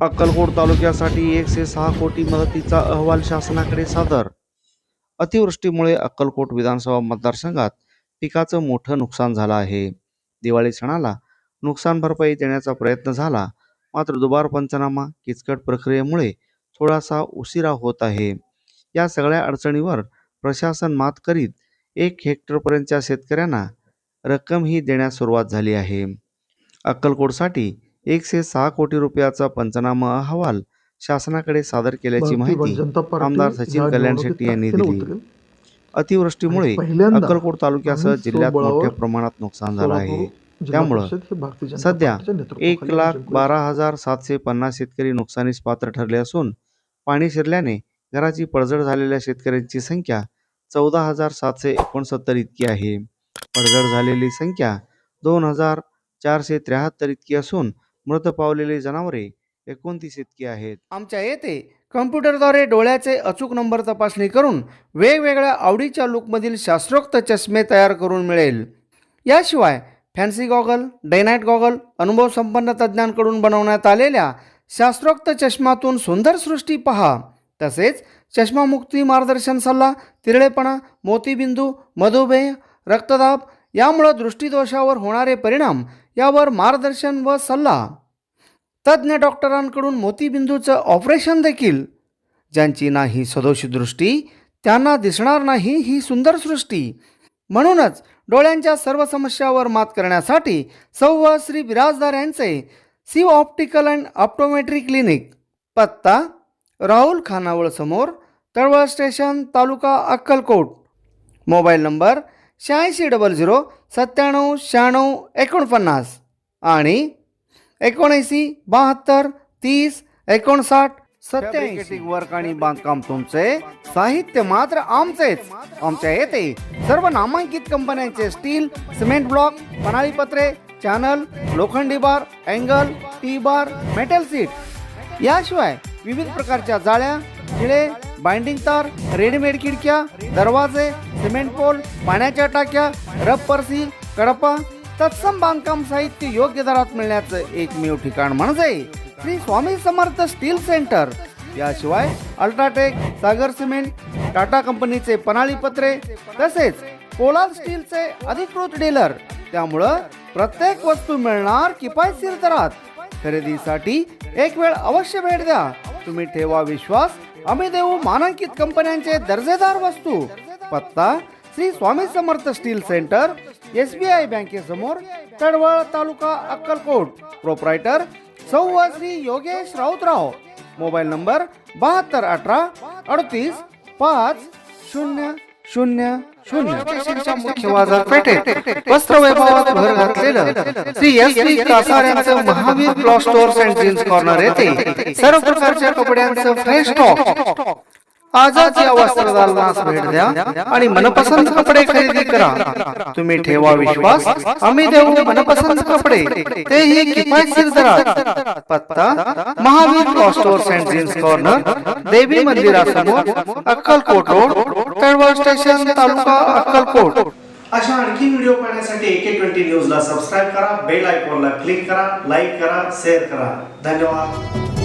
अक्कलकोट तालुक्यासाठी एकशे सहा कोटी मदतीचा अहवाल शासनाकडे सादर. अतिवृष्टीमुळे अक्कलकोट विधानसभा मतदारसंघात पिकाचं मोठं नुकसान झालं आहे. दिवाळी सणाला नुकसान भरपाई देण्याचा प्रयत्न झाला मात्र दुबार पंचनामा किचकट प्रक्रियेमुळे थोडासा उशिरा होत आहे. या सगळ्या अडचणीवर प्रशासन मात करीत एक हेक्टरपर्यंतच्या शेतकऱ्यांना रक्कम ही देण्यास सुरुवात झाली आहे. अक्कलकोटसाठी एकशे सहा कोटी रुपयाचा पंचनामा अहवाल शासनाकडे सादर केल्याची माहिती आमदार सचिन कल्याण शेट्टी यांनी दिली. अतिवृष्टीमुळे अक्कलकोट तालुक्यासह जिल्ह्यात मोठ्या प्रमाणात नुकसान झालं आहे. त्यामुळं सध्या एक लाख बारा हजार सातशे पन्नास शेतकरी नुकसानीस पात्र ठरले असून पाणी शिरल्याने घराची पडझड झालेल्या शेतकऱ्यांची संख्या चौदा हजार सातशे एकोणसत्तर इतकी आहे. पडझड झालेली संख्या दोन हजार चारशे त्र्याहत्तर इतकी असून मृत पावलेली जनावरे एकोणतीस इतकी आहेत. आमच्या येथे कम्प्युटरद्वारे डोळ्याचे अचूक नंबर तपासणी करून वेगवेगळ्या आवडीच्या लुकमधील शास्त्रोक्त चष्मे तयार करून मिळेल. याशिवाय फॅन्सी गॉगल डेनाईट गॉगल अनुभव संपन्न तज्ज्ञांकडून बनवण्यात आलेल्या शास्त्रोक्त चष्मातून सुंदर सृष्टी पहा. तसेच चष्मामुक्ती मार्गदर्शन सल्ला तिरळेपणा मोतीबिंदू मधुमेह रक्तदाब यामुळं दृष्टीदोषावर होणारे परिणाम यावर मार्गदर्शन व सल्ला. तज्ज्ञ डॉक्टरांकडून मोतीबिंदूचं ऑपरेशन देखील. ज्यांची नाही सदोषी दृष्टी त्यांना दिसणार नाही ही सुंदर सृष्टी. म्हणूनच डोळ्यांच्या सर्व समस्यावर मात करण्यासाठी सौ श्री बिराजदार यांचे Shiv optical and optometry clinic पत्ता राहुल खानावळ समोर Talwal station taluka Akkalkot. Mobile number शहाऐंशी डबल झिरो सत्त्याण्णव शहाण्णव एकोणपन्नास. आणि एकोणऐंशी बहात्तर तीस एकोणसाठ सत्याऐंशी वर्क आणि बांधकाम तुमचे साहित्य मात्र आमचेच. आमच्या येथे सर्व नामांकित कंपन्यांचे स्टील सिमेंट ब्लॉक पणाळीपत्रे चॅनल लोखंडी bar angle T bar metal sheet. याशिवाय विविध प्रकारच्या जाळ्या खिळे बाइंडिंग तार रेडीमेड खिडक्या दरवाजे सिमेंट पोल पाण्याच्या टाक्या रब सील कडपा तत्सम बांधकाम साहित्य योग्य दरात मिळण्याचं एकमेव ठिकाण म्हणजे श्री स्वामी समर्थ स्टील सेंटर. याशिवाय अल्ट्राटेक सागर सिमेंट टाटा कंपनीचे पनाळी पत्रे तसेच पोलाद स्टीलचे अधिकृत डीलर. त्यामुळं प्रत्येक वस्तू मिळणार किफायतशीर दरात. खरेदीसाठी एक वेळ अवश्य भेट द्या. तुम्ही ठेवा विश्वास आम्ही देऊ मानांकित कंपन्यांचे दर्जेदार वस्तू. पत्ता Shri Swami Samarth steel centre S B I बँकेसमोर Tadwal taluka Akkalkot. Proprietor सौ श्री योगेश राऊतराव. मोबाईल नंबर बहात्तर अठरा अडतीस पाच शून्य शून्य शून्य स्टेशनच्या मुख्य बाजारपेठेत वस्त्र वैभवात भर घातलेलं श्री एस पी कासार यांचं Mahavir cloth stores and jeans corner येथे सर्व प्रकारच्या कपड्यांचं फ्रेश स्टॉक आजच या वस्त्रदालनास भेट द्या आणि मनपसंत कपडे खरेदी करा तुम्ही ठेवा विश्वास आम्ही देऊ मनपसंत कपडे तेही किफायतशीर दरात पत्ता Mahavir cloth stores and jeans corner देवी मंदिरासमोर अक्कलकोट रोड तळवळ स्टेशन तालुका अक्कलकोट. अशा आणखी व्हिडिओ पाहण्यासाठी एके ट्वेंटी न्यूजला सबस्क्राईब करा बेल आयकॉनला क्लिक करा लाईक करा शेअर करा. धन्यवाद.